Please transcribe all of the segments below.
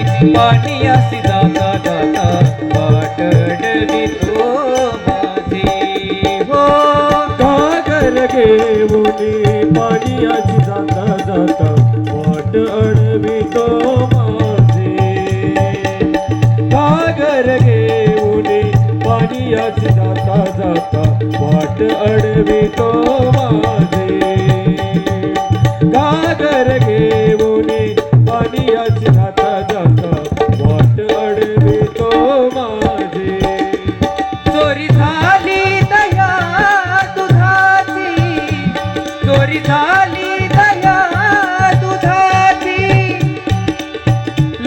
पाटियासी जाता जाता वाट डली तो माझी. हो घागर घेऊनी पाटियासी जाता जाता वाट अडवी तो माझी. घागर घेऊनी जाता जाता वाट अडवी तो माझी. घागर घे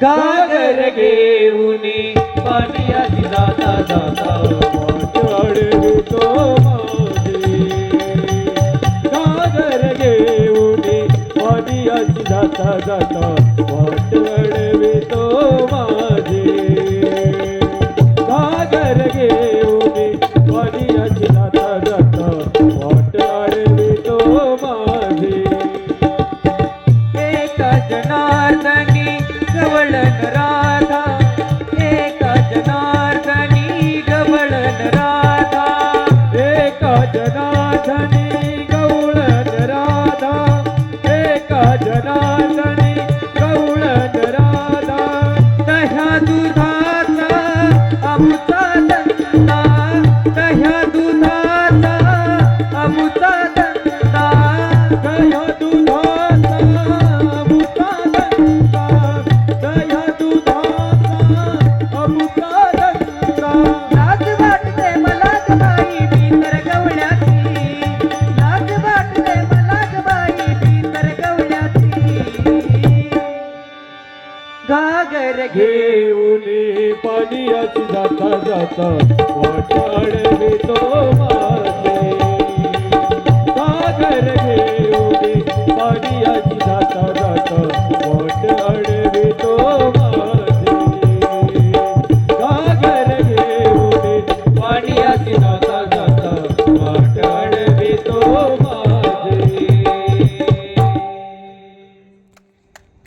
घागर घेऊन पाण्याची दादा दादा वाटळ तो घागर घेऊन पाण्याची दादा जाता गजनातन घेऊन पाण्यात जाता जाता वाट अडवितो माझे सागर घेऊन पाणी